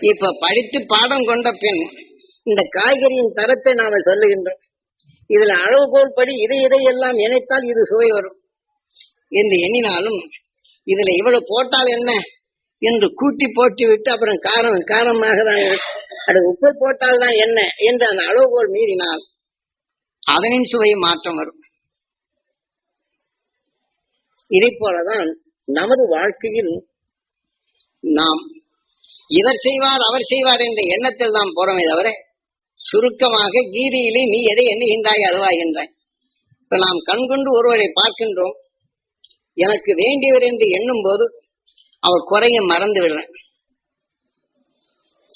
இப்ப படித்து பாடம் கொண்ட பின் இந்த காய்கறியின் தரத்தை நாம சொல்லுகின்றோம். இதுல அளவுகோல் படி இதை இதை எல்லாம் இணைத்தால் இது சுவை வரும். என்று எண்ணினாலும் இதுல இவ்வளவு போட்டால் என்ன? என்று கூட்டி போட்டு விட்டு அப்புறம் காரம் காரமாக தான் இருக்கும். அது உப்பு போட்டால் தான் என்ன? என்று அந்த அளவுகோல் மீறினால் அதனின் சுவை மாற்றம் வரும். இதை போலதான் நமது வாழ்க்கையில் நாம் இவர் செய்வார் அவர் செய்வார் என்ற எண்ணத்தில் தான் போறோமே தவிர சுருக்கமாக கீதியிலே நீ எதை எண்ணுகின்றாய் அதுவாகின்றாய் இப்ப நாம் கண்கொண்டு ஒருவரை பார்க்கின்றோம். எனக்கு வேண்டியவர் என்று எண்ணும் போது அவர் குறைய மறந்து விடுறேன்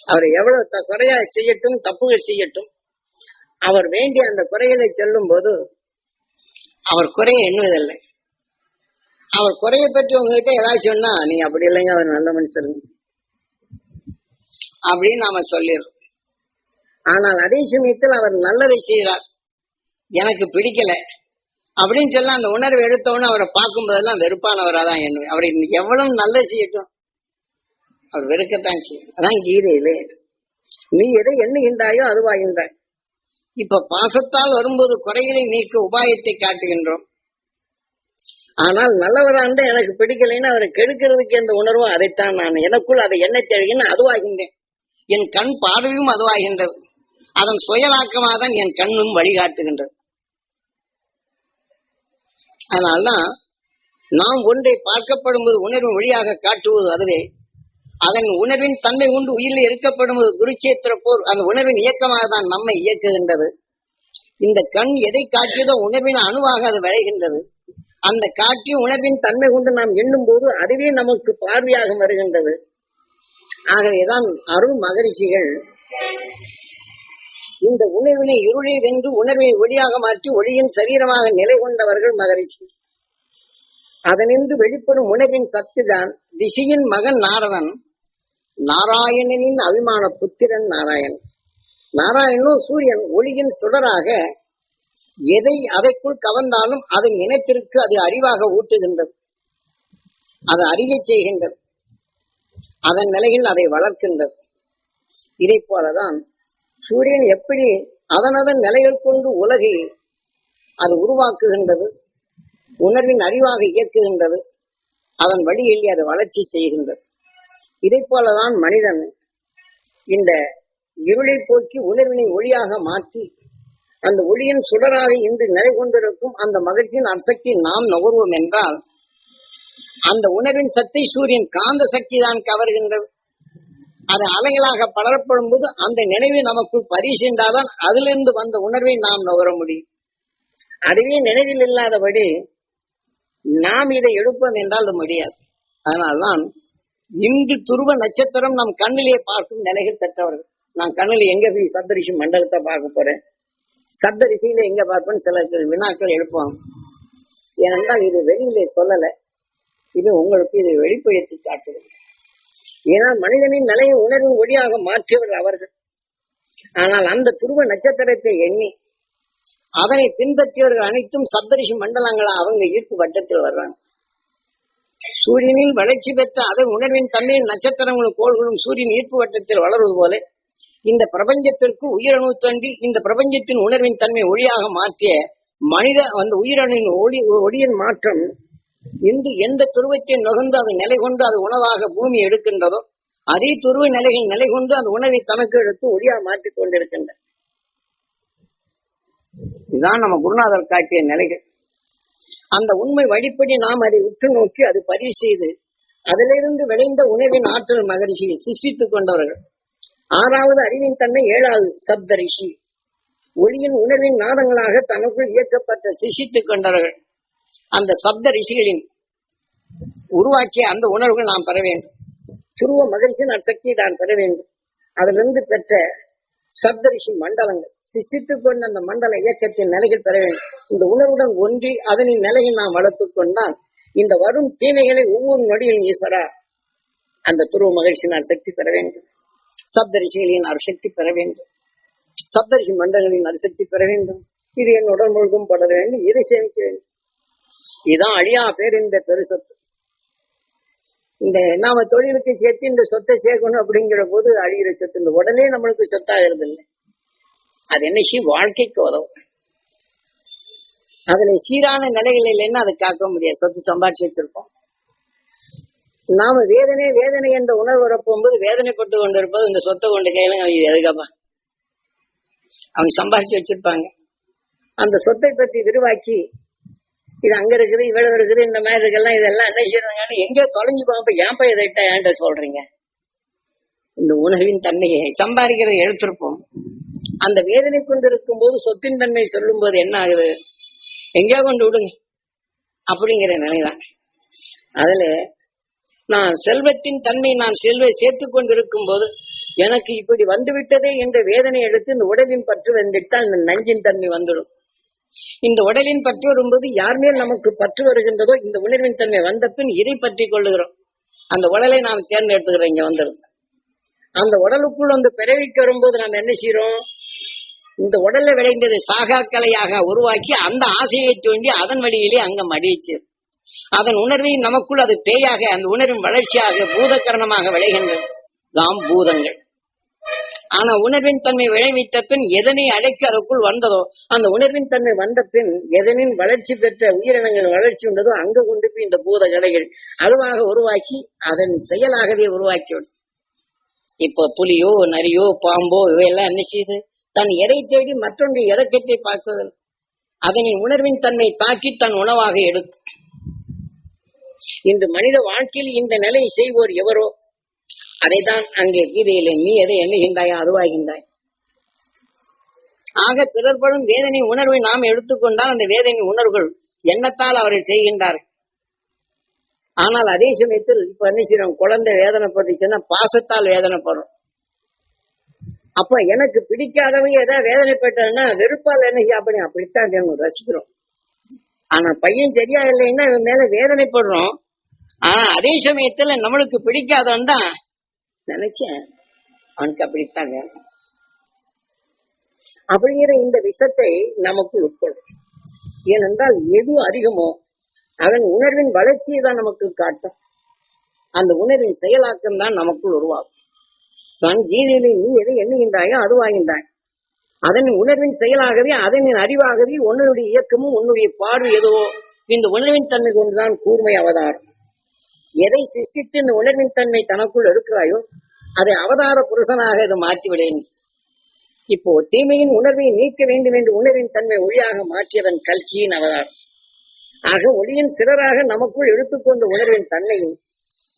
அவர் எவ்வளவு த- குறையா செய்யட்டும் தப்புகள் செய்யட்டும். அவர் வேண்டிய அந்த குறைகளை சொல்லும் போது அவர் குறைய எண்ணுவதில்லை. அவர் குறைய பற்றி உங்ககிட்ட ஏதாச்சும் சொன்னா நீ அப்படி இல்லைங்க அவர் நல்ல மனுஷன். அப்படின்னு நாம சொல்லிடுறோம். ஆனால் அதே சமயத்தில் அவர் நல்லதை செய்கிறார். எனக்கு பிடிக்கல அப்படின்னு சொல்ல அந்த உணர்வு எடுத்தவொன்னு அவரை பார்க்கும் போதெல்லாம் வெறுப்பானவரா தான் என்ன அவர் இன்னைக்கு எவ்வளவு நல்லது செய்யட்டும்? அவர் வெறுக்கத்தான் செய்யும். அதான் கீதையிலே. நீ எதை எண்ணுகின்றாயோ அதுவாகின்றாய் இப்ப பாசத்தால் வரும்போது குறைகளை நீக்க உபாயத்தை காட்டுகின்றோம். ஆனால் நல்லவரா இருந்தா எனக்கு பிடிக்கலைன்னு அவரை கெடுக்கிறதுக்கு எந்த உணர்வும் அதைத்தான் நான் எனக்குள் அதை எண்ண தேடுகின்னு அதுவாகின்றேன் என் கண் பார்வையும் அதுவாகின்றது. அதன் சுயலாக்கமாக தான் என் கண்ணும் வழிகாட்டுகின்றது. அதனால்தான் நாம் ஒன்றை பார்க்கப்படும் போது உணர்வின் வழியாக காட்டுவது அதுவே. அதன் உணர்வின் தன்மை கொண்டு உயிரில் இருக்கப்படும் போது குருச்சேத்திர போர் அந்த உணர்வின் இயக்கமாக தான் நம்மை இயக்குகின்றது. இந்த கண் எதை காட்டியதோ உணர்வின் அணுவாக அது விளைகின்றது. அந்த காட்டிய உணர்வின் தன்மை கொண்டு நாம் எண்ணும் போது அதுவே நமக்கு பார்வையாக வருகின்றது. ஆகவேதான் அருள் மகரிஷிகள் இந்த உணர்வினை இருளை வென்று உணர்வை ஒளியாக மாற்றி ஒளியின் சரீரமாக நிலை கொண்டவர்கள் மகரிஷி. அதனின்று வெளிப்படும் உணர்வின் சத்துதான் ரிஷியின் மகன் நாரதன் நாராயணனின் அபிமான புத்திரன் நாராயணன். நாராயணோ சூரியன் ஒளியின் சுடராக எதை அதைக்குள் கவர்ந்தாலும் அதன் இனத்திற்கு அது அறிவாக ஊட்டுகின்றது. அது அறியச் செய்கின்றது. அதன் நிலையில் அதை வளர்க்கின்றது. இதை போலதான் சூரியன் எப்படி அதனதன் நிலைகள் கொண்டு உலகை அது உருவாக்குகின்றது உணர்வின் அறிவாக இயக்குகின்றது அதன் வழியில் அது வளர்ச்சி செய்கின்றது. இதை போலதான் மனிதன் இந்த இருளை போக்கி உணர்வினை ஒளியாக மாற்றி அந்த ஒளியின் சுடராக இன்று நிலை கொண்டிருக்கும் அந்த மகிழ்ச்சியின் அர்த்தத்தை நாம் நுகர்வோம் என்றால் அந்த உணர்வின் சக்தி சூரியன் காந்த சக்தி தான் கவர்கின்றது. அது அலைகளாக படரப்படும் போது அந்த நினைவு நமக்குள் பரிசென்றாதான் அதிலிருந்து வந்த உணர்வை நாம் நுகர முடியும். அதுவே நினைவில் இல்லாதபடி நாம் இதை எடுப்போம் என்றால் அது முடியாது. அதனால்தான் இன்று துருவ நட்சத்திரம் நம் கண்ணிலே பார்க்கும் நிலைகள் பெற்றவர்கள். நான் கண்ணில் எங்க போய் சப்தரிஷி மண்டலத்தை பார்க்க போறேன்? சப்தரிசியில எங்க பார்ப்பேன்னு சில வினாக்கள் எழுப்புவாங்க. ஏனென்றால் இது வெளியிலே சொல்லலை. இது உங்களுக்கு இதை வெளிப்படுத்தி காட்டுது ஏன்னா மனிதனின் நிலையை உணர்வின் ஒளியாக மாற்றியவர் அவர்கள். ஆனால் அந்த துருவ நட்சத்திரத்தை எண்ணி அதனை பின்பற்றியவர்கள் அனைத்தும் சப்தரிஷி மண்டலங்களா அவங்க ஈர்ப்பு வட்டத்தில் வர்றாங்க. சூரியனில் வளர்ச்சி பெற்ற அதன் உணர்வின் தன்மையின் நட்சத்திரங்களும் கோள்களும் சூரியன் ஈர்ப்பு வட்டத்தில் வளருவது போல இந்த பிரபஞ்சத்திற்கு உயிரணு தோன்றி இந்த பிரபஞ்சத்தின் உணர்வின் தன்மை ஒளியாக மாற்றிய மனித அந்த உயிரணின் ஒளி ஒளியின் மாற்றம் இந்து எந்த துருவத்தை நுகர்ந்து அது நிலை கொண்டு அது உணவாக பூமி எடுக்கின்றதோ அதே துருவ நிலைகள் நிலை கொண்டு அந்த உணவை தனக்கு எடுத்து ஒளியாக மாற்றிக் கொண்டிருக்கின்ற இதுதான் நம்ம குருநாதர் காட்டிய நிலைகள். அந்த உண்மை வழிப்படி நாம் அதை உற்று நோக்கி அது பதிவு செய்து அதிலிருந்து விளைந்த உணவின் ஆற்றல் மகரிஷியை சிஷித்துக் கொண்டவர்கள். ஆறாவது அறிவின் தன்மை ஏழாவது சப்த ரிஷி. ஒளியின் உணர்வின் நாதங்களாக தனக்குள் இயக்கப்பட்ட சிஷித்துக் கொண்டவர்கள். அந்த சப்த ரிஷிகளின் உருவாக்கிய அந்த உணர்வுகள் நாம் பெற வேண்டும். துருவ மகரிஷின் சக்தியை நான் பெற வேண்டும். அதிலிருந்து பெற்ற சப்த ரிஷி மண்டலங்கள் சிஷ்டித்துக் கொண்ட அந்த மண்டல இயக்கத்தின் நிலைகள் பெற வேண்டும். இந்த உணர்வுடன் ஒன்றி அதனின் நிலையை நாம் வளர்த்துக் கொண்டால் இந்த வரும் தீமைகளை ஒவ்வொரு நொடியும் ஈஸ்வரா அந்த துருவ மகிழ்ச்சியினால் சக்தி பெற வேண்டும். சப்த ரிஷிகளின் அரிசக்தி பெற வேண்டும். சப்தரிஷி மண்டலங்களின் அரிசக்தி பெற வேண்டும். இது என் உடல் முழுதும் படர வேண்டும். இதை சேமிக்க வேண்டும். இதுதான் அழியா பேர் இந்த பெருசத்து இந்த நாம தொழிலுக்கு சேர்த்து இந்த சொத்தை சேர்க்கணும் அப்படிங்கிற போது அழிகிற சொத்து. இந்த உடனே நம்மளுக்கு சொத்தாகிறது இல்லை அது என்ன வாழ்க்கைக்கு உதவும். அதுல சீரான நிலைகள் இல்லைன்னா அதை காக்க முடியாது. சொத்து சம்பாதிச்சு வச்சிருப்போம். நாம வேதனை வேதனை என்ற உணர்வு வரப்போகும்போது வேதனைப்பட்டு கொண்டு இருப்பது இந்த சொத்தை கொண்டு கையில அவங்க எதுக்கப்பா அவங்க சம்பாதிச்சு வச்சிருப்பாங்க. அந்த சொத்தை பற்றி விரிவாக்கி இது அங்க இருக்குது இவ்வளவு இருக்குது இந்த மாதிரி இருக்கலாம் இதெல்லாம் என்ன செய்யறாங்கன்னு எங்கேயோ தொலைஞ்சு போக ஏன்பா இதை ஏன்ட்ட சொல்றீங்க? இந்த உணவின் தன்மையை சம்பாதிக்கிறதை எடுத்திருப்போம் அந்த வேதனை கொண்டு இருக்கும் போது சொத்தின் தன்மை சொல்லும் போது என்ன ஆகுது? எங்கே கொண்டு விடுங்க. அப்படிங்கிற நிலைதான். அதுல நான் செல்வத்தின் தன்மை நான் செல்வை சேர்த்து கொண்டிருக்கும் போது எனக்கு இப்படி வந்துவிட்டதே என்ற வேதனை எடுத்து இந்த உடலின் பற்று வந்துட்டால் இந்த நஞ்சின் தன்மை வந்துடும் இந்த உடலின் பற்றி வரும்போது யார் மேல் நமக்கு பற்று வருகின்றதோ இந்த உணர்வின் தன்மை வந்த பின் இதை பற்றி கொள்ளுகிறோம். அந்த உடலை நாம் தேர்ந்தெடுத்துக்கிறோம் இங்க வந்துடும் அந்த உடலுக்குள் வந்து பிறவிக்கு வரும்போது நாம் என்ன செய்யறோம் இந்த உடல்ல விளைந்ததை சாகாக்கலையாக உருவாக்கி அந்த ஆசையை தோண்டி அதன் வழியிலே அங்க மடிச்சு அதன் உணர்வை நமக்குள் அது பேயாக அந்த உணர்வின் வளர்ச்சியாக பூதக்கரணமாக விளைகின்றது தாம் பூதங்கள். ஆனா உணர்வின் தன்மை விளைவித்த பின் எதனை அடைக்க அதற்குள் வந்ததோ அந்த உணர்வின் தன்மை வந்த பின் எதனின் வளர்ச்சி பெற்ற உயிரினங்கள் வளர்ச்சி உண்டதோ அங்க கொண்டு போய் இந்த பூத கலைகள் அதுவாக உருவாக்கி அதன் செயலாகவே உருவாக்கிவிடும் இப்போ புலியோ நரியோ பாம்போ இவையெல்லாம் என்ன செய்யுது தன் எடை தேடி மற்றொன்று இறக்கத்தை பார்க்குதல் அதனை உணர்வின் தன்மை தாக்கி தன் உணவாக எடுத்து. இன்று மனித வாழ்க்கையில் இந்த நிலையை செய்வோர் எவரோ? அதைத்தான் அங்கே கீதையில் நீ எதை எண்ணுகின்றாயோ அதுவாகின்றாய் ஆக பிறர்படும் வேதனை உணர்வை நாம் எடுத்துக்கொண்டால் அந்த வேதனை உணர்வுகள் எண்ணத்தால் அவர்கள் செய்கின்றார்கள். ஆனால் அதே சமயத்தில் இப்ப என்ன செய்யறோம்? குழந்தை வேதனைப்பட்டுச்சுன்னா பாசத்தால் வேதனைப்படுறோம். அப்ப எனக்கு பிடிக்காதவங்க ஏதாவது வேதனைப்பட்டதுன்னா வெறுப்பால் என்ன செய்ய அப்படி அப்படித்தான் ரசிக்கிறோம். ஆனா பையன் சரியா இல்லைன்னா இவன் மேல வேதனைப்படுறோம். ஆனா அதே சமயத்துல நம்மளுக்கு பிடிக்காதவன் தான் நினைச்சேன். அவனுக்கு அப்படித்தான் வேணும் அப்படிங்கிற இந்த விஷத்தை நமக்கு உட்கொள்ளும். ஏனென்றால் எது அதிகமோ அதன் உணர்வின் வளர்ச்சியை தான் நமக்கு காட்டும். அந்த உணர்வின் செயலாக்கம் தான் நமக்குள் உருவாகும். தான் கீதையிலே நீ எதை எண்ணுகின்றாயோ அதுவாகின்றாய் அதன் உணர்வின் செயலாகவே அதனின் அறிவாகவே உன்னுடைய இயக்கமும் உன்னுடைய பார்வை எதுவோ இந்த உணர்வின் தன்மை கொண்டுதான் கூர்மை அவதாரம். எதை சிருஷ்டித்து இந்த உணர்வின் தன்மை தனக்குள் இருக்கிறாயோ அதை அவதார புருஷனாக இது மாற்றிவிடேன். இப்போ தீமையின் உணர்வை நீக்க வேண்டும் என்று உணர்வின் தன்மை ஒளியாக மாற்றியதன் கல்கியின் அவதாரம். ஆக ஒளியின் சிலராக நமக்குள் எடுத்துக்கொண்ட உணர்வின் தன்மையும்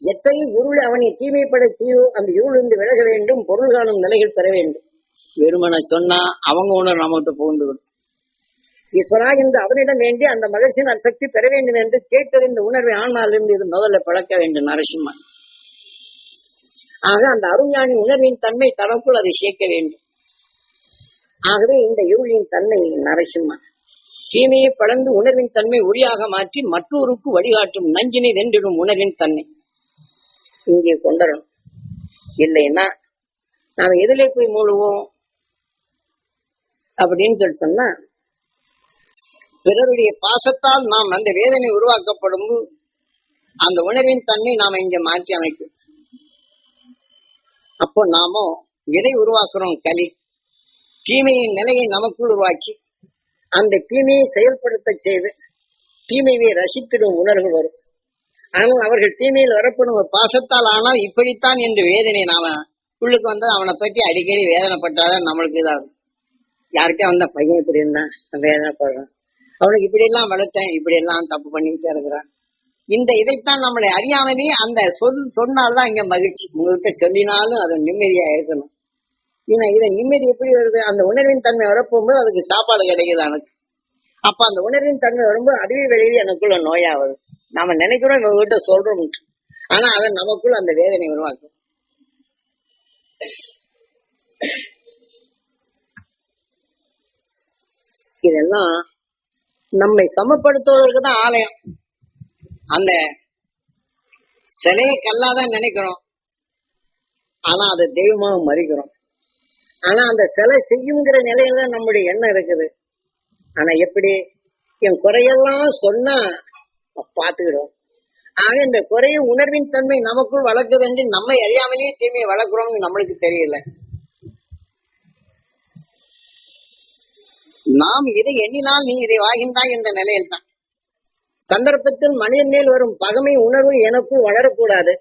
எத்தகைய இருள் அவனை தீமைப்படுத்தியோ அந்த இருளிருந்து விலக வேண்டும் பொருள் காணும் நிலைகள் பெற வேண்டும். வெறுமனை சொன்னா அவங்க உணர்வு நம்மகிட்ட புகுந்துவிடும். ஈஸ்வரா என்று அவனிடம் வேண்டி அந்த மகிழ்ச்சியின் சக்தி பெற வேண்டும் என்று கேட்டறிந்த உணர்வை ஆன்மாவிலிருந்து இது முதல்ல பழக்க வேண்டும் நரசிம்மன். ஆக அந்த அருஞானி உணர்வின் தன்மை தனக்குள் அதை சேர்க்க வேண்டும். ஆகவே இந்த இருளின் தன்மை நரசிம்மன். தீமையை பழந்து உணர்வின் தன்மை ஒளியாக மாற்றி மற்றொருக்கு வழிகாட்டும் நஞ்சினை வென்றிடும் உணர்வின் தன்மை. இங்கே கொண்டரணும். இல்லைன்னா நாம எதிலே போய் மூழுவோம் அப்படின்னு சொல்லி சொன்னா பிறருடைய பாசத்தால் நாம் அந்த வேதனை உருவாக்கப்படும். அந்த உணர்வின் தன்மை நாம இங்க மாற்றி அமைக்கும். அப்போ நாமோ எதை உருவாக்குறோம்? கலி தீமையின் நிலையை நமக்குள் உருவாக்கி அந்த தீமையை செயல்படுத்த செய்து தீமையை ரசித்திடும் உணர்வு வரும். ஆனால் அவர்கள் தீமையில் வரப்படும் ஒரு பாசத்தால் ஆனால் இப்படித்தான் என்று வேதனை நாம உள்ளுக்கு வந்து அவனை பற்றி அடிக்கடி வேதனைப்பட்டாதான் நம்மளுக்கு இதாகும். யாருக்கே வந்த பையன் இப்படி இருந்தான் வேதனைப்படுறான். அவனுக்கு இப்படி எல்லாம் வளர்த்தேன் இப்படி எல்லாம் தப்பு பண்ணிக்கிட்டே இருக்கிறான் இந்த இதைத்தான் நம்மளை அறியாமலே அந்த சொல் சொன்னால்தான் இங்க மகிழ்ச்சி. உங்ககிட்ட சொல்லினாலும் அது நிம்மதியா இருக்கணும். ஏன்னா இதை நிம்மதி எப்படி வருது? அந்த உணர்வின் தன்மை வரப்போகும்போது அதுக்கு சாப்பாடு கிடைக்குது எனக்கு அப்ப அந்த உணர்வின் தன்மை வரும்போது அதுவே வெளியே எனக்குள்ள நோயா வருது நாம நினைக்கிறோம் இவங்ககிட்ட சொல்றோம். ஆனா அதை நமக்குள்ள அந்த வேதனை உருவாக்கும். இதெல்லாம் நம்மை சமப்படுத்துவதற்கு தான் ஆலயம். அந்த சிலையை கல்லாதான் நினைக்கிறோம். ஆனா அதை தெய்வமாக மறிக்கிறோம். ஆனா அந்த சிலை செய்யுங்கிற நிலையில தான் நம்முடைய எண்ணம் இருக்குது. ஆனா எப்படி? என் குறையெல்லாம் சொன்னா பாத்துக்கிடும் ஆக இந்த குறைய உணர்வின் தன்மை நமக்குள் வளர்க்குதுன்னு நம்ம அறியாமலேயே தீமையை வளர்க்கிறோம்னு நம்மளுக்கு தெரியல. நாம் இதை எண்ணினால் நீ இதை வாகின்றாய் என்ற நிலையில் தான் சந்தர்ப்பத்தில் மனிதன் மேல் வரும் பகமை உணர்வு எனக்கும் வளரக்கூடாது.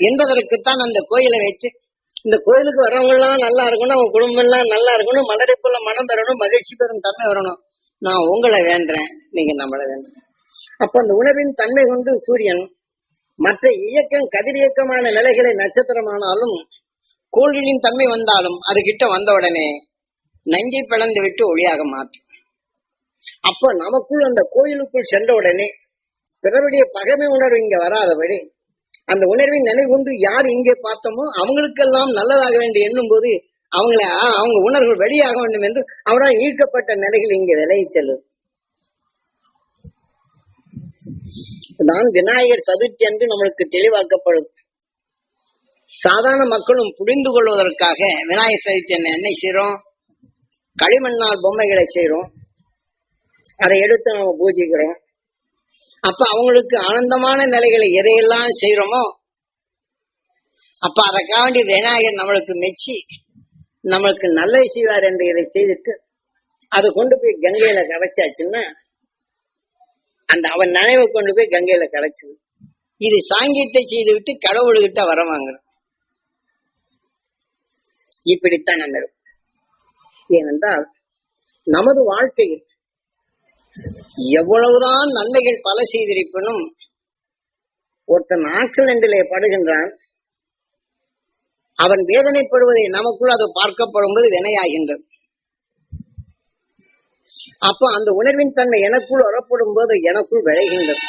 என்பதற்குத்தான் அந்த கோயிலை வச்சு இந்த கோயிலுக்கு வர்றவங்க எல்லாம் நல்லா இருக்கணும் அவங்க குடும்பம் எல்லாம் நல்லா இருக்கணும் மலரைக்குள்ள மனம் தரணும் மகிழ்ச்சி பெறும் தன்மை வரணும். நான் உங்களை வேண்டேன் நீங்க நம்மளை வேண்டேன் அப்ப அந்த உணர்வின் தன்மை கொண்டு சூரியன் மற்ற இயக்கம் கதிரியக்கமான நிலைகளை நட்சத்திரமானாலும் கோள்களின் தன்மை வந்தாலும் அது கிட்ட வந்த உடனே நஞ்சை பிளந்து விட்டு ஒளியாக மாற்றும் அப்ப நமக்குள் அந்த கோயிலுக்குள் சென்ற உடனே பிறருடைய பகைமை உணர்வு இங்க வராதபடி அந்த உணர்வை நினைவு கொண்டு யார் இங்கே பார்த்தோமோ அவங்களுக்கெல்லாம் நல்லதாக வேண்டும் எண்ணும் போது அவங்கள அவங்க உணர்வுகள் வெளியாக வேண்டும் என்று அவரால் ஈர்க்கப்பட்ட நிலைகள் இங்க விலகி செல்லும். நான் விநாயகர் சதுர்த்தி என்று நம்மளுக்கு தெளிவாக்கப்படுது சாதாரண மக்களும் புரிந்து கொள்வதற்காக விநாயகர் சதுர்த்தி என்ன செய்யறோம் களிமண்ணால் பொம்மைகளை செய்யறோம் அதை எடுத்து நம்ம பூஜிக்கிறோம். அப்ப அவங்களுக்கு ஆனந்தமான நிலைகளை எதையெல்லாம் செய்யறோமோ அப்ப அதற்காண்டி விநாயகர் நம்மளுக்கு மெச்சி நம்மளுக்கு நல்லது செய்வார் என்று இதை செய்துட்டு அதை கொண்டு போய் கங்கையில கரைச்சாச்சுன்னா அந்த அவன் நினைவை கொண்டு போய் கங்கையில கரைச்சது. இது சாங்கியத்தை செய்து விட்டு கடவுள்கிட்ட வர வாங்குறது. இப்படித்தான் நம்ம இருக்கும். ஏனென்றால் நமது வாழ்க்கையில் எவ்வளவுதான் நன்மைகள் பல செய்திருப்பினும் ஒருத்தன் ஆக்சிடென்டிலே படுகின்றான் அவன் வேதனைப்படுவதை நமக்குள் அது பார்க்கப்படும் போது வினையாகின்றது. அப்ப அந்த உணர்வின் தன்மை எனக்குள் வரப்படும் போது எனக்குள் விளைகின்றது.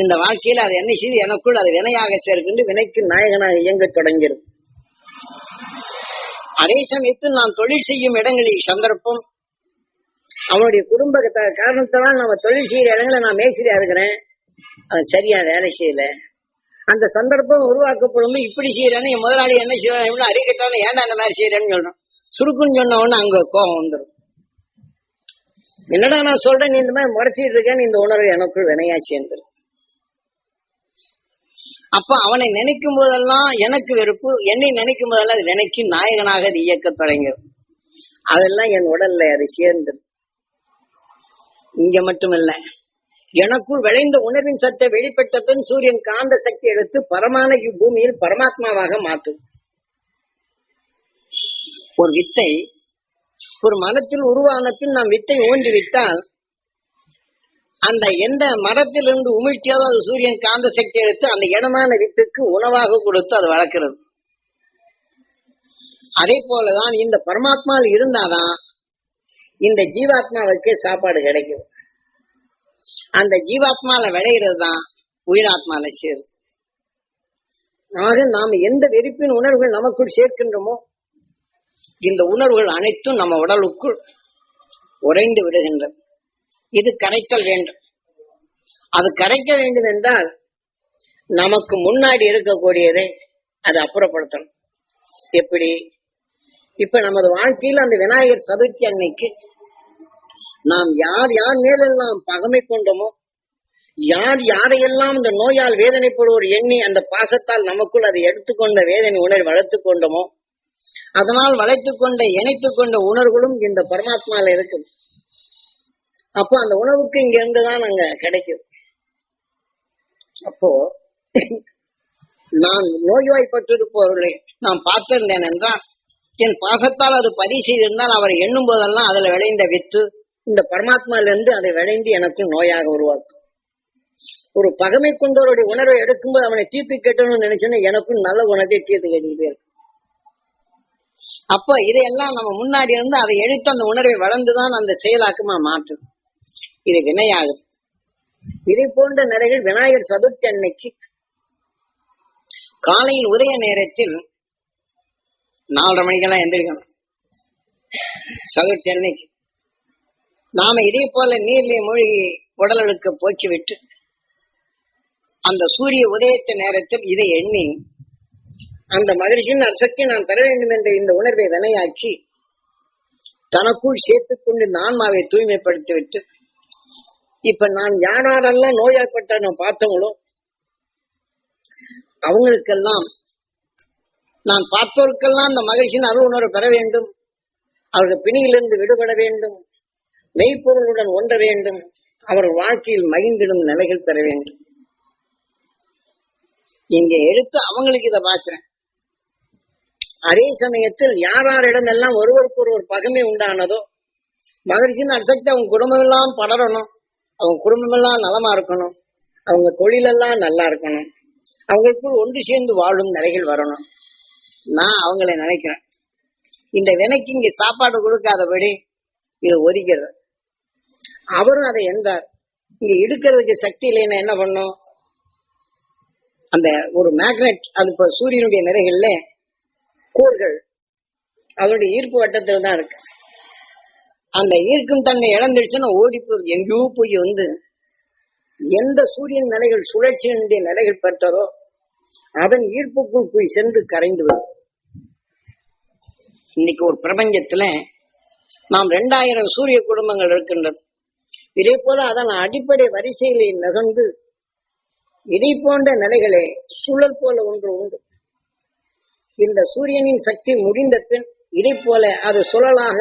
இந்த வாழ்க்கையில் அது என்ன செய்து எனக்குள் அது வினையாக சேர்க்கின்ற வினைக்கு நாயகனாக இயங்கத் தொடங்கிறது அதே சமயத்தில் நாம் தொழில் செய்யும் இடங்களில் சந்தர்ப்பம் அவனுடைய குடும்ப காரணத்தினால் நம்ம தொழில் செய்யற இடங்களை நான் மேய்ச்சிரியா இருக்கிறேன். அவன் சரியா வேலை செய்யல. அந்த சந்தர்ப்பம் உருவாக்கப்படும் இப்படி செய்யறேன்னு என் முதலாளி என்ன செய்யறான் அறிக்கட்டாலும் ஏன்டா அந்த மாதிரி செய்யறேன்னு சொல்றான். சுருக்குன்னு சொன்ன உடனே அங்க கோபம் வந்துடும் என்னடா நான் சொல்றேன் நீ இந்த மாதிரி முறைச்சிட்டு இருக்கேன்னு இந்த உணர்வு எனக்குள் வினையா சேர்ந்துடும் அப்ப அவனை நினைக்கும் போதெல்லாம் எனக்கு வெறுப்பு என்னை நினைக்கும் போதெல்லாம் அது நாயகனாக அது இயக்க தொடங்கும் அதெல்லாம் என் உடல்ல அது சேர்ந்தது இங்க மட்டுமல்ல எனக்குள் விளைந்த உணர்வின் சட்டை வெளிப்பட்ட பின் சூரியன் காந்த சக்தி எடுத்து பரமான பூமியில் பரமாத்மாவாக மாற்றும். ஒரு வித்தை ஒரு மனத்தில் உருவான பின் நாம் வித்தை ஊன்றி விட்டால் அந்த எந்த மரத்திலிருந்து உமிழ்த்தியாதோ அது சூரியன் காந்த சக்தி எடுத்து அந்த இடமான வித்துக்கு உணவாக கொடுத்து அது வளர்க்கிறது. அதே போலதான் இந்த பரமாத்மாவில் இருந்தாதான் இந்த ஜீவாத்மாவுக்கு சாப்பாடு கிடைக்கும். அந்த ஜீவாத்மால விளையிறது தான் உயிராத்மால சேருது. ஆக நாம் எந்த வெறுப்பின் உணர்வுகள் நமக்குள் சேர்க்கின்றோமோ இந்த உணர்வுகள் அனைத்தும் நம்ம உடலுக்குள் உறைந்து விடுகின்றன. இது கரைத்தல் வேண்டும். அது கரைக்க வேண்டும் என்றால் நமக்கு முன்னாடி இருக்கக்கூடியதை அது அப்புறப்படுத்தணும். எப்படி? இப்ப நமது வாழ்க்கையில் அந்த விநாயகர் சதுர்த்தி அன்னைக்கு நாம் யார் யார் மேலெல்லாம் பகமை கொண்டோமோ யார் யாரையெல்லாம் இந்த நோயால் வேதனைப்படுவோர் எண்ணி அந்த பாசத்தால் நமக்குள் அதை எடுத்துக்கொண்ட வேதனை உணர்வு வளர்த்து கொண்டோமோ அதனால் வளைத்துக் கொண்ட இணைத்துக் கொண்ட உணர்வுகளும் இந்த பரமாத்மால இருக்குது. அப்போ அந்த உணவுக்கு இங்க இருந்துதான் அங்க கிடைக்குது. அப்போ நான் நோய்வாய்ப்பட்டிருப்பவர்களை நான் பார்த்திருந்தேன் என்றால் என் பாசத்தால் அது பதிவு செய்திருந்தால் அவரை எண்ணும் போதெல்லாம் அதுல விளைந்த வித்து இந்த பரமாத்மாவிலிருந்து அதை விளைந்து எனக்கு நோயாக உருவாக்கும் ஒரு பகமை கொண்டவருடைய உணர்வை எடுக்கும்போது அவனை தீர்த்து கட்டணும்னு நினைச்சோன்னா எனக்கும் நல்ல உணர்வை தீர்த்து கட்டிக்கிட்டே இருக்கும் அப்ப இதையெல்லாம் நம்ம முன்னாடி இருந்து அதை எடுத்து அந்த உணர்வை வளர்ந்துதான் அந்த செயலாக்கமா மாற்றும் இது வினையாகுது. இதை போன்ற நிலைகள் விநாயகர் சதுர்த்தி அன்னைக்கு காலையில் உதய நேரத்தில் நாலரை மணிக்கெல்லாம் எந்திரிக்கணும். சதுர்த்தி அன்னைக்கு. நாம இதே போல நீர்லே மூழ்கி உடலுக்கு போக்கிவிட்டு அந்த சூரிய உதயத்த நேரத்தில் இதை எண்ணி அந்த மகிழ்ச்சியின் அரசத்தை நான் தர வேண்டும் என்ற இந்த உணர்வை வினையாக்கி தனக்குள் சேர்த்துக் கொண்டு இந்த ஆன்மாவை தூய்மைப்படுத்திவிட்டு இப்ப நான் யாரெல்லாம் நோயாப்பட்ட நான் பார்த்தவங்களோ அவங்களுக்கெல்லாம் நான் பார்த்தோருக்கெல்லாம் அந்த மகிழ்ச்சியின் அருள் உணர்வு பெற வேண்டும். அவர்கள் பிணியிலிருந்து விடுபட வேண்டும். மெய்ப்பொருளுடன் ஒன்ற வேண்டும். அவர் வாழ்க்கையில் மகிழ்ந்திடும் நிலைகள் பெற வேண்டும். இங்க எடுத்து அவங்களுக்கு இதை பாக்குறேன். அதே சமயத்தில் யார் யாரிடம் எல்லாம் ஒருவருக்கு ஒருவர் பகமை உண்டானதோ மகிழ்ச்சியின் அசக்தி அவங்க குடும்பம் எல்லாம் படரணும். அவங்க குடும்பம் எல்லாம் நலமா இருக்கணும். அவங்க தொழிலெல்லாம் நல்லா இருக்கணும். அவங்களுக்குள் ஒன்று சேர்ந்து வாழும் நிலைகள் வரணும். நான் அவங்கள நினைக்கிறேன். இந்த வினைக்கு இங்க சாப்பாடு கொடுக்காதபடி இதை ஒதுக்கிறது. அவரும் அதை எந்தார் இங்க இடுக்கிறதுக்கு சக்தி இல்லைன்னா என்ன பண்ணும்? அந்த ஒரு மேக்னெட் அது இப்ப சூரியனுடைய நிறைகள்ல கோர்கள் அதனுடைய ஈர்ப்பு வட்டத்தில் தான் இருக்கு. அந்த ஈர்க்கும் தன்மை இழந்துடுச்சுன்னா ஓடி எங்கேயோ போய் வந்து எந்த சூரியன் நிலைகள் சுழற்சியினுடைய நிலைகள் பெற்றதோ அதன் ஈர்ப்புக்குள் போய் சென்று கரைந்து விடும் இன்னைக்கு ஒரு பிரபஞ்சத்துல நாம் ரெண்டாயிரம் சூரிய குடும்பங்கள் இருக்கின்றது. இதே போல அதன் அடிப்படை வரிசையிலே நகர்ந்து இதை போன்ற நிலைகளே சுழல் போல ஒன்று உண்டு. இந்த சூரியனின் சக்தி முடிந்த பின் இதை போல அது சுழலாக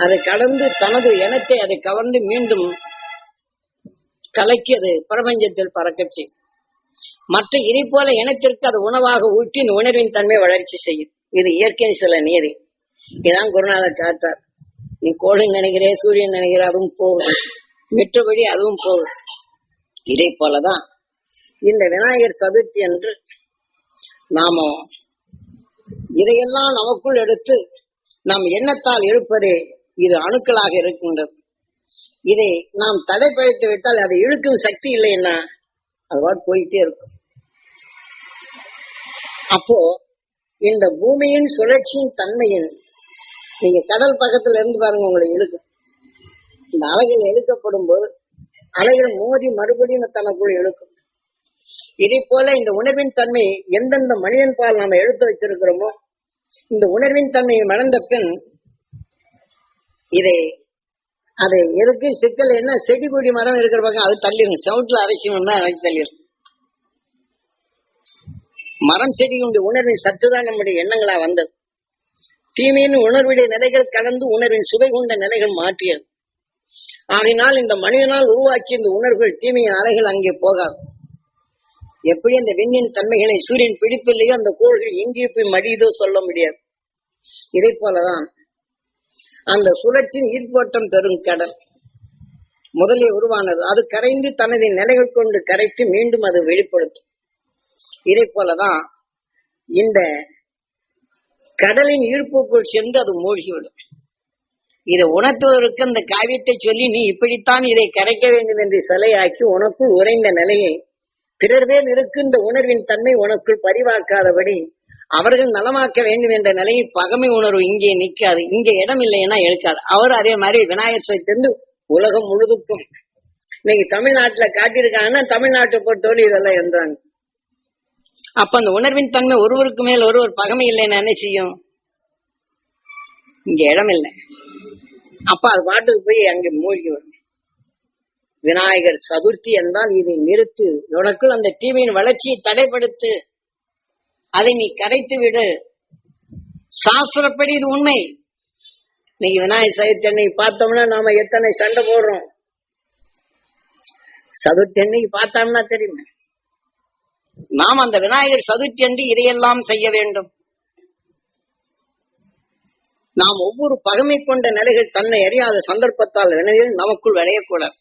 அதை கடந்து தனது இனத்தை அதை கவர்ந்து மீண்டும் கலக்கி அது பிரபஞ்சத்தில் பறக்கச் செய்யும் மற்ற இதை போல இனத்திற்கு அது உணவாக ஊட்டி இந்த உணர்வின் தன்மை வளர்ச்சி செய்யும். இது இயற்கையின் சில நீதி. இதான் குருநாதர் காட்டார் நீ கோழி நினைக்கிறே சூரியன் நினைக்கிற அதுவும் போகும். மற்றபடி அதுவும் போகும். இதே போலதான் இந்த விநாயகர் சதுர்த்தி என்று நாம இதையெல்லாம் நமக்குள் எடுத்து நாம் எண்ணத்தால் இருப்பதே இது அணுக்களாக இருக்கின்றது. இதை நாம் தடைப்படுத்தி விட்டால் அதை இழுக்கும் சக்தி இல்லைன்னா என்ன? பாட்டு போயிட்டே இருக்கும். அப்போ இந்த பூமியின் சுழற்சியின் தன்மையின் நீங்க கடல் பக்கத்துல இருந்து பாருங்க உங்களை இழுக்கும். இந்த அலைகள் இழுக்கப்படும் போது அலைகள் மோதி மறுபடியும் தனக்குள் இழுக்கும். இதே போல இந்த உணர்வின் தன்மை எந்தெந்த மனிதன் பால் நாம எடுத்து வச்சிருக்கிறோமோ இந்த உணர்வின் தன்மையை மணந்த பின் இதை அது இருக்கு சிக்கல் என்ன? செடி கொடி மரம் இருக்கிற பக்கம் அது தள்ளிடும் செவட்டில் அரைக்கணும் எனக்கு தள்ளிடும் மரம் செடியுடைய உணர்வின் சத்துதான் நம்முடைய எண்ணங்களா வந்தது. தீமையின் உணர்வுடைய நிலைகள் கலந்து உணர்வின் சுவை கொண்ட நிலைகள் மாற்றியது. ஆகினால் இந்த மனிதனால் உருவாக்கிய இந்த உணர்வுகள் தீமையின் அலைகள் அங்கே போகாது. எப்படி அந்த விண்ணின் தன்மைகளை சூரியன் பிடிப்பில்லையோ அந்த கோள்கள் எங்கே போய் மடியுதோ சொல்ல முடியாது. இதை போலதான் அந்த சுழற்சியின் ஈர்ப்போட்டம் தரும் கடல். முதலே உருவானது. அது கரைந்து தனது நிலைகள் கொண்டு கரைத்து மீண்டும் அது வெளிப்படுத்தும். இதை போலதான் இந்த கடலின் ஈர்ப்புக்குள் சென்று அது மூழ்கிவிடும். இதை உணர்த்துவதற்கு அந்த காவியத்தை சொல்லி நீ இப்படித்தான் இதை கரைக்க வேண்டும் என்று சிலையாக்கி உனக்குள் உறைந்த நிலையை பிறர்வேல் இருக்கின்ற உணர்வின் தன்மை உனக்குள் பதிவாக்காதபடி அவர்கள் நலமாக்க வேண்டும் என்ற நிலையில் பகமை உணர்வு இங்கே நிற்காது. இங்கே இடம் இல்லைன்னா எடுக்காது அவர் அதே மாதிரி விநாயகர் சதுர்த்தி உலகம் முழுதுக்கும். இன்னைக்கு தமிழ்நாட்டுல காட்டியிருக்காங்கன்னா தமிழ்நாட்டை பொறுத்தவரை இதெல்லாம் என்றாங்க. அப்ப அந்த உணர்வின் தன்மை ஒருவருக்கு மேல் ஒருவர் பகமை இல்லைன்னு என்ன செய்யும்? இங்க இடம் இல்லை. அப்ப அது பாட்டுக்கு போய் அங்க மூழ்கி வரும். விநாயகர் சதுர்த்தி என்றால் இதை நிறுத்து. உனக்குள் அந்த டிவியின் வளர்ச்சியை தடைப்படுத்து. அதை நீ கரைத்து விடு சாஸ்திரப்படி இது உண்மை. இன்னைக்கு விநாயகர் சதுர்த்தி அன்னைக்கு பார்த்தோம்னா நாம எத்தனை சண்டை போடுறோம்? சதுர்த்தி அன்னைக்கு பார்த்தோம்னா தெரியுமே. நாம் அந்த விநாயகர் சதுர்த்தி அன்று இதையெல்லாம் செய்ய வேண்டும். நாம் ஒவ்வொரு பகமை கொண்ட நிலைகள் தன்னை அறியாத சந்தர்ப்பத்தால் வினையில் நமக்குள் விளையக்கூடாது.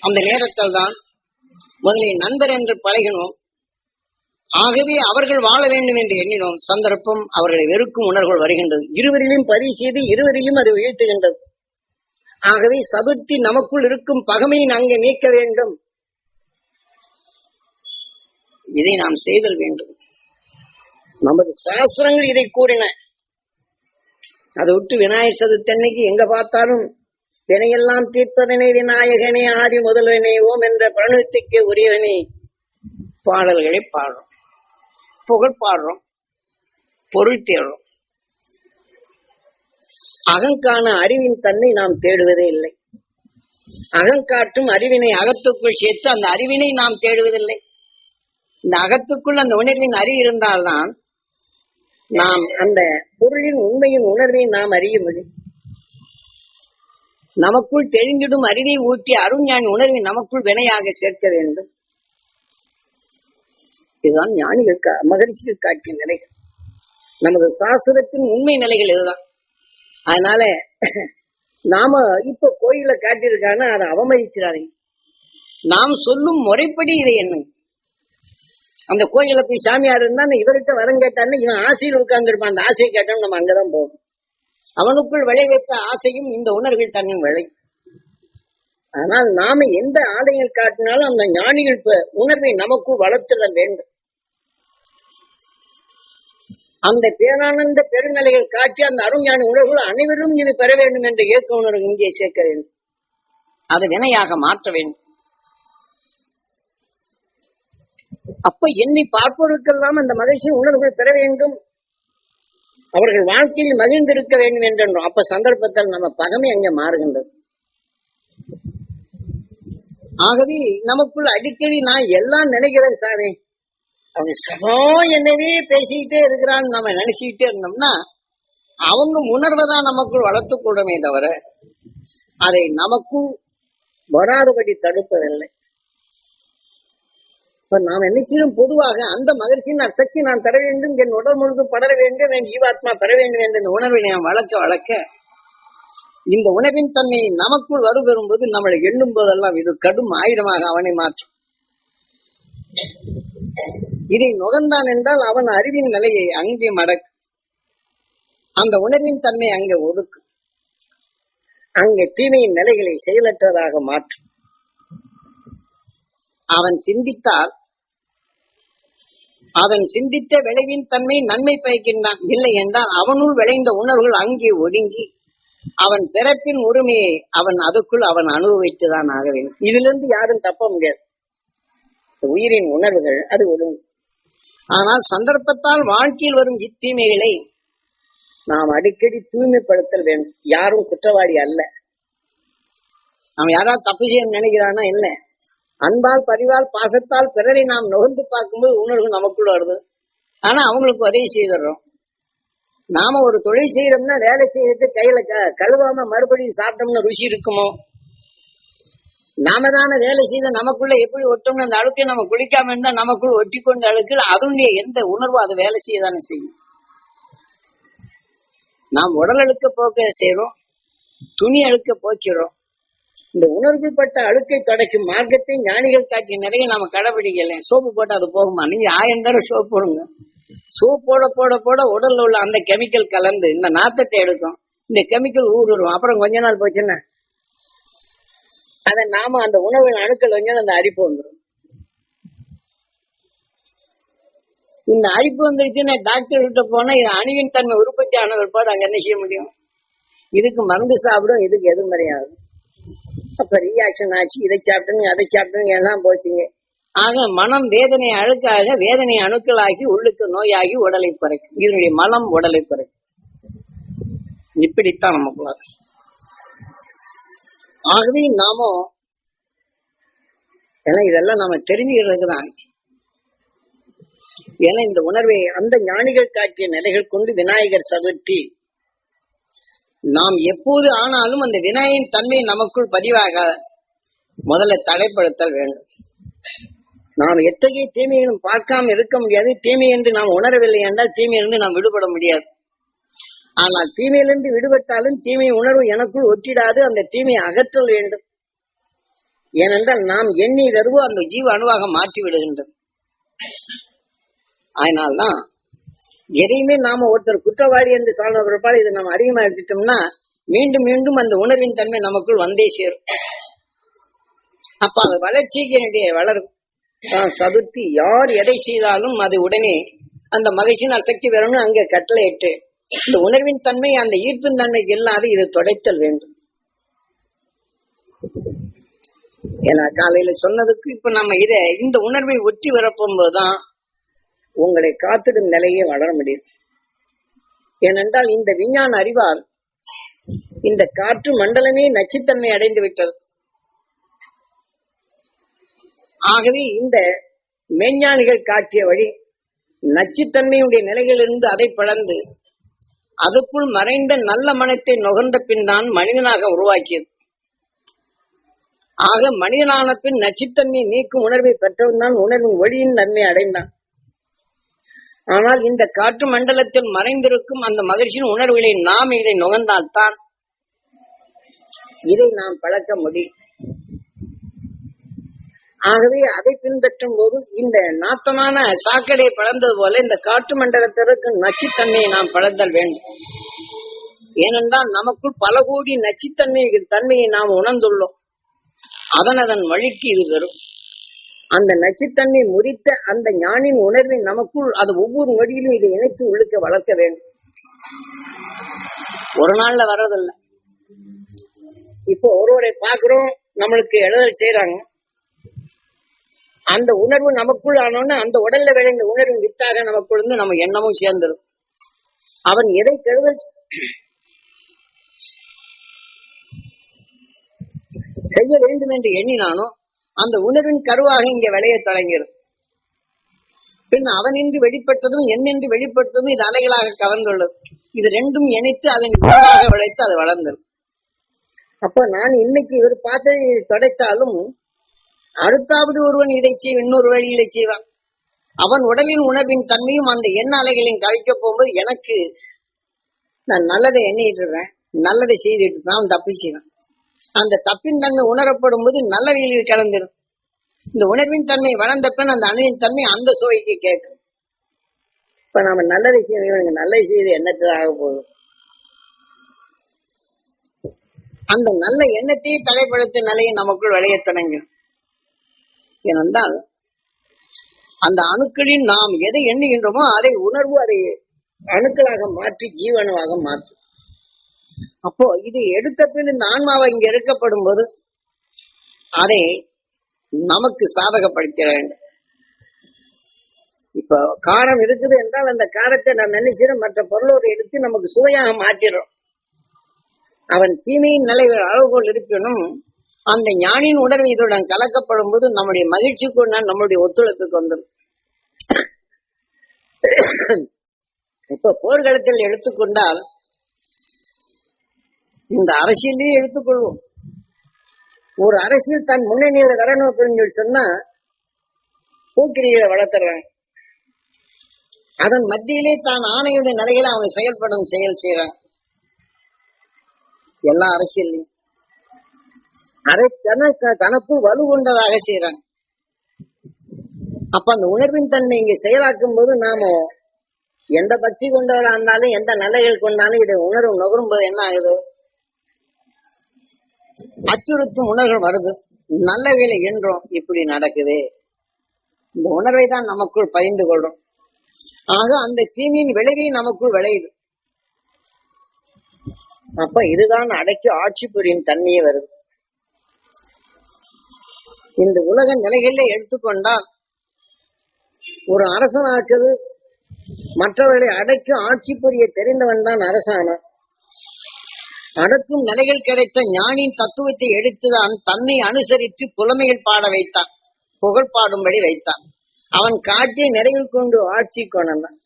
அந்த நேரத்தில் தான் முதலில் நண்பர் என்று பழகினோம். ஆகவே அவர்கள் வாழ வேண்டும் என்று எண்ணினோம். சந்தர்ப்பம் அவர்களை வெறுக்கும் உணர்வுகள் வருகின்றது. இருவரிலும் பதிவு செய்து இருவரையும் அது வீழ்த்துகின்றது. ஆகவே சதுர்த்தி நமக்குள் இருக்கும் பகமையை அங்கே நீக்க வேண்டும். இதை நாம் செய்தல் வேண்டும். நமது சாஸ்திரங்கள் இதை கூறின. அதை விட்டு விநாயகர் சதுர்த்தி அன்னைக்கு எங்க பார்த்தாலும் வினையெல்லாம் தீர்ப்பதனை விநாயகனே ஆதி முதல்வனே ஓம் என்ற பிரணத்துக்கு உரியவனே பாடல்களை பாடுறோம். புகழ் பாடுறோம் பொருள் தேடுறோம். அகங்கான அறிவின் தன்னை நாம் தேடுவதே இல்லை. அகங்காட்டும் அறிவினை அகத்துக்குள் சேர்த்து அந்த அறிவினை நாம் தேடுவதில்லை. இந்த அகத்துக்குள் அந்த உணர்வின் அறிவு இருந்தால்தான் நாம் அந்த பொருளின் உண்மையின் உணர்வை நாம் அறிய முடியும். நமக்குள் தெரிஞ்சிடும் அறிவை ஊட்டி அருஞானி உணர்வை நமக்குள் வினையாக சேர்க்க வேண்டும். இதுதான் ஞானிகள் கா- மகரிஷிகள் காட்டிய நிலைகள் நமது சாஸ்திரத்தின் உண்மை நிலைகள் இதுதான். அதனால நாம இப்ப கோயில காட்டியிருக்காங்க அதை அவமதிச்சிடாதீங்க. நாம் சொல்லும் முறைப்படி இதை என்னங்க அந்த கோயில போய் சாமியார் இருந்தா இவர்கிட்ட வரம் கேட்டான்னு இவன் ஆசையில் உட்கார்ந்துருப்பான். அந்த ஆசையை கேட்டாலும் நம்ம அங்கதான் போகும் அவனுக்குள் விளைவித்த ஆசையும் இந்த உணர்வில் தன்னின் விளை. ஆனால் நாம எந்த ஆலயங்கள் காட்டினாலும் அந்த ஞானிகள் உணர்வை நமக்குள் வளர்த்துடல் வேண்டும். அந்த பேரானந்த பெருநிலைகள் காட்டி அந்த அருஞானி உணர்வுகள் அனைவரும் இது பெற வேண்டும் என்ற இயக்க உணர்வு இங்கே சேர்க்க வேண்டும். அது வினையாக மாற்ற வேண்டும். அப்ப எண்ணி பார்ப்பவருக்கெல்லாம் அந்த மகிழ்ச்சியின் உணர்வுகள் பெற வேண்டும். அவர்கள் வாழ்க்கையில் மகிழ்ந்திருக்க வேண்டும் என்றோம் அப்ப சந்தர்ப்பத்தில் நம்ம பகமை அங்கே மாறுகின்றது. ஆகவே நமக்குள் அடிக்கடி நான் எல்லாம் நினைக்கிறேன் சாமி அது சதா என்னவே பேசிக்கிட்டே இருக்கிறான்னு நம்ம நினைச்சுக்கிட்டே இருந்தோம்னா அவங்க உணர்வை தான் நமக்குள் வளர்த்து கூடமே தவிர அதை நமக்குள் வராதபடி தடுப்பதில்லை. இப்ப நாம் என்ன பொதுவாக அந்த மகிழ்ச்சியின் அர்த்தத்தை நான் தர வேண்டும் என் உடல் முழுதும் படர வேண்டும் என் ஜீவாத்மா பெற வேண்டும் என்ற இந்த உணர்வை வளர்க்க வளர்க்க இந்த உணவின் தன்மை நமக்குள் வருபெறும் போது நம்மளை எண்ணும் போதெல்லாம் இது கடும் ஆயுதமாக அவனை மாற்றும். இதை நுகர்ந்தான் என்றால் அவன் அறிவின் நிலையை அங்கே மடக்கு. அந்த உணர்வின் தன்மை அங்கே ஒடுக்கும் அங்கே தீமையின் நிலைகளை செயலற்றதாக மாற்றும் அவன் சிந்தித்தால் அவன் சிந்தித்த விளைவின் தன்மை நன்மை பயக்கின்றான். இல்லை என்றால் அவனுள் விளைந்த உணர்வுகள் அங்கே ஒடுங்கி அவன் பிறப்பின் உரிமையை அவன் அதுக்குள் அவன் அனுபவித்துதான் ஆக வேண்டும். இதிலிருந்து யாரும் தப்ப முடியாது. உயிரின் உணர்வுகள் அது ஒடுங்கும் ஆனால் சந்தர்ப்பத்தால் வாழ்க்கையில் வரும் இத்தீமைகளை நாம் அடிக்கடி தூய்மைப்படுத்தல் வேண்டும் யாரும் குற்றவாளி அல்ல. நாம் யாராவது தப்பு செய்ய நினைக்கிறானா என்ன? அன்பால் பரிவால் பாசத்தால் பிறரை நாம் நுகர்ந்து பார்க்கும்போது உணர்வு நமக்குள்ள வருது. ஆனா அவங்களுக்கு உதவி செய்துடுறோம். நாம ஒரு தொழில் செய்யறோம்னா வேலை செய்யறது கையில க- கழுவாம மறுபடியும் சாப்பிட்டோம்னா ருசி இருக்குமோ? நாம தானே வேலை செய்த நமக்குள்ள எப்படி ஒட்டோம்னு அந்த அழுக்கை நம்ம குளிக்காம இருந்தா நமக்குள் ஒட்டி கொண்ட அழுக்கு அதனுடைய எந்த உணர்வும் அதை வேலை செய்ய தானே செய்யும். நாம் உடல் அழுக்க போக்க செய்யறோம் துணி அழுக்க போக்கிறோம். இந்த உணர்வுப்பட்ட அழுக்கை தொடக்கும் மார்க்கத்தை ஞானிகள் காட்டிய நிறைய நாம கடைபிடிக்கல. சோப்பு போட்டா அது போகுமா? நீங்க ஆயிரம் தடவை சோப் போடுங்க. சோப் போட போட போட உடல்ல உள்ள அந்த கெமிக்கல் கலந்து இந்த நாத்தத்தை எடுக்கும். இந்த கெமிக்கல் ஊடுருவோம். அப்புறம் கொஞ்ச நாள் போச்சுன்னா அதை நாம அந்த உணவின் அணுக்கள் வந்து அந்த அரிப்பு வந்துடும் இந்த அரிப்பு வந்துருச்சுன்னா டாக்டர் கிட்ட போனா இது அணுவின் தன்மை உற்பத்தி ஆன பிற்பாடு அங்க என்ன செய்ய முடியும்? இதுக்கு மருந்து சாப்பிடும் இதுக்கு எதுவும் கிடையாது அப்ப ரியாக்ஷன் ஆச்சு இதை சாப்பிட்டுங்க அதை சாப்பிட்டுங்க எல்லாம் போச்சுங்க. ஆக மனம் வேதனை அழுக்காக வேதனை அணுக்களாகி உள்ளுக்கு நோயாகி உடலை குறைக்கும். இதனுடைய மனம் உடலை குறைக்கும். இப்படித்தான் நமக்குள்ள ஆகவே நாமோ ஏன்னா இதெல்லாம் நாம தெரிஞ்சுக்கிறதுக்கு தான் ஏன்னா இந்த உணர்வை அந்த ஞானிகள் காட்டிய நிலைகள் கொண்டு விநாயகர் சதுர்த்தி. நாம் எப்போது ஆனாலும் அந்த விநாயகன் தன்மை நமக்குள் பதிவாக முதல்ல தடைப்படுத்தல் வேண்டும். நாம் எத்தகைய தீமையிலும் பார்க்காம இருக்க முடியாது. தீமை என்று நாம் உணரவில்லை என்றால் தீமை என்று நாம் விடுபட முடியாது. ஆனால் தீமையிலிருந்து விடுபட்டாலும் தீமை உணர்வு எனக்குள் ஒட்டிடாது அந்த தீமையை அகற்றல் வேண்டும். ஏனென்றால் நாம் எண்ணி தருவோ அந்த ஜீவ அணுவாக மாற்றி விடுகின்றது. அதனால்தான் எதையுமே நாம ஒருத்தர் குற்றவாளி என்று சொல்ற பிற்பாடு இதை நம்ம அதிகமா எடுத்துட்டோம்னா மீண்டும் மீண்டும் அந்த உணர்வின் தன்மை நமக்குள் வந்தே சேரும். அப்ப அது வளர்ச்சிக்கு என்னுடைய வளரும். சதுர்த்தி யார் எதை செய்தாலும் அது உடனே அந்த மகிழ்ச்சியின் அசக்தி வரணும் அங்க கட்டளை இட்டு இந்த உணர்வின் தன்மை அந்த ஈர்ப்பின் தன்மை இல்லாது இதை தொடைத்தல் வேண்டும். ஏன்னா காலையில சொன்னதுக்கு இப்ப நம்ம இத இந்த உணர்வை ஒட்டி வரப்போகும்போதுதான் உங்களை காத்திடும் நிலையே வளர முடியும். ஏனென்றால் இந்த விஞ்ஞான அறிவால் இந்த காற்று மண்டலமே நச்சுத்தன்மை அடைந்து விட்டது. ஆகவே இந்த மெஞ்ஞானிகள் காட்டிய வழி நச்சுத்தன்மையுடைய நிலையிலிருந்து அதை பிளந்து அதுக்குள் மறைந்த நல்ல மனத்தை நுகர்ந்த பின் தான் மனிதனாக உருவாக்கியது. ஆக மனிதனான பின் நச்சுத்தன்மையை நீக்கும் உணர்வை பெற்றவன் தான் உணர்வின் ஒளியின் நன்மை அடைந்தான். ஆனால் இந்த காற்று மண்டலத்தில் மறைந்திருக்கும் அந்த மகிழ்ச்சியின் உணர்வுகளை நாம் இதை நுகர்ந்தால்தான் இதை நாம் பழக்க முடியும். ஆகவே அதை பின்பற்றும் போது இந்த நாத்தமான சாக்கடையை பழந்தது போல இந்த காட்டு மண்டலத்திற்கு நச்சுத்தன்மையை நாம் பழந்தல் வேண்டும். ஏனென்றால் நமக்குள் பல கோடி நச்சுத்தன்மை தன்மையை நாம் உணர்ந்துள்ளோம். அதன் அதன் வழிக்கு இது வரும். அந்த நச்சுத்தன்மை முறித்த அந்த ஞானின் உணர்வை நமக்குள் அது ஒவ்வொரு வழியிலும் இதை இணைத்து உள்ளுக்க வளர்க்க வேண்டும். ஒரு நாள்ல வர்றதில்ல. இப்போ ஒருவரை பாக்குறோம் நம்மளுக்கு எழுதல் செய்யறாங்க அந்த உணர்வு நமக்குள் ஆனோன்னு அந்த உடல்ல விளைந்த உணர்வின் வித்தாக நமக்குள் இருந்து நம்ம எண்ணமும் சேர்ந்துடும் அவன் எதை கெடுதல் செய்ய வேண்டும் என்று எண்ணினானோ அந்த உணர்வின் கருவாக இங்க விளைய தொடங்கிடும் பின் அவனின்றி வெளிப்பட்டதும் என்னென்று வெளிப்பட்டதும் இது அலைகளாக கவர்ந்துள்ளது. இது ரெண்டும் இணைத்து அதன் விளைவாக விளைத்து அது வளர்ந்துடும் அப்ப நான் இன்னைக்கு இவர் பார்த்ததை தொடைத்தாலும் அடுத்தாவது ஒருவன் இதை செய்யும் இன்னொரு வழியில செய்வான். அவன் உடலின் உணர்வின் தன்மையும் அந்த எண்ண அலைகளையும் கழிக்க போகும்போது எனக்கு நான் நல்லதை எண்ணிட்டு இருப்பேன் நல்லதை செய்துட்டு இருப்பேன் அவன் தப்பி செய்வான். அந்த தப்பின் தன்மை உணரப்படும் போது நல்ல வெளியில் கலந்துடும் இந்த உணர்வின் தன்மை வளர்ந்த பின் அந்த அணுவின் தன்மை அந்த சுவைக்கு கேட்கும். இப்ப நாம நல்லதை செய்யணும் நல்லதை செய்து எண்ணத்துக்கு ஆக அந்த நல்ல எண்ணத்தையே தடைப்படுத்த நிலையை நமக்குள் விளைய தொடங்கும். ஏனென்றால் அந்த அணுக்களின் நாம் எதை எண்ணுகின்றோமோ அதை உணர்வு அதை அணுக்களாக மாற்றி ஜீவனாக மாற்றும். அப்போ இது எடுத்த பின் இந்த ஆன்மாவை இங்க எடுக்கப்படும் போது அதை நமக்கு சாதகப்படுத்த வேண்டும். இப்போ காரம் இருக்குது என்றால் அந்த காரத்தை நாம் நினைச்சிடும் மற்ற பொருளோடு எடுத்து நமக்கு சுவையாக மாற்றிடுறோம். அவன் தீமையின் நிலைகள் அளவுகோல் இருப்பினும் அந்த ஞானியின் உணர்வு இதுடன் கலக்கப்படும் போது நம்முடைய மகிழ்ச்சிக்கு நம்முடைய ஒத்துழைப்புக்கு வந்துடும். இப்ப போர்க்களத்தில் எடுத்துக்கொண்டால் இந்த அரசியலையே எடுத்துக்கொள்வோம். ஒரு அரசியல் தன் முன்னணியில வரணும் அப்படின்னு சொல்லி சொன்னா போக்கிரிகளை வளர்த்துறாங்க. அதன் மத்தியிலே தான் ஆணையுடைய நிலையில அவங்க செயல்படும் செயல் செய்யறாங்க எல்லா அரசியல்லையும். அதை தனக்கு தனக்கு வலு கொண்டதாக செய்யறாங்க அப்ப அந்த உணர்வின் தன்மை இங்க செயலாக்கும் போது நாம எந்த பக்தி கொண்டவரா இருந்தாலும் எந்த நிலைகள் கொண்டாலும் இதை உணர்வு நுகரும் போது என்ன ஆகுது? அச்சுறுத்தும் உணர்வுகள் வருது. நல்ல வேலை என்றோம் இப்படி நடக்குது. இந்த உணர்வை தான் நமக்குள் பகிர்ந்து கொள்றோம். ஆக அந்த தீமையின் விளைவை நமக்குள் விளையுது. அப்ப இதுதான் அடக்கி ஆட்சி புரியும் தன்மையே வருது. இந்த உலக நிலைகளில எடுத்துக்கொண்டால் ஒரு அரசனாக்குது மற்றவர்களை அடக்கி ஆட்சி புரிய தெரிந்தவன் தான் அரசானான்? அடக்கும் நிலைகள் கிடைத்த ஞானின் தத்துவத்தை எடுத்துதான் தன்னை அனுசரித்து புலமைகள் பாட வைத்தான் புகழ் பாடும்படி வைத்தான். அவன் காட்டிய நிறைவில் கொண்டு ஆட்சி கொண்டான்.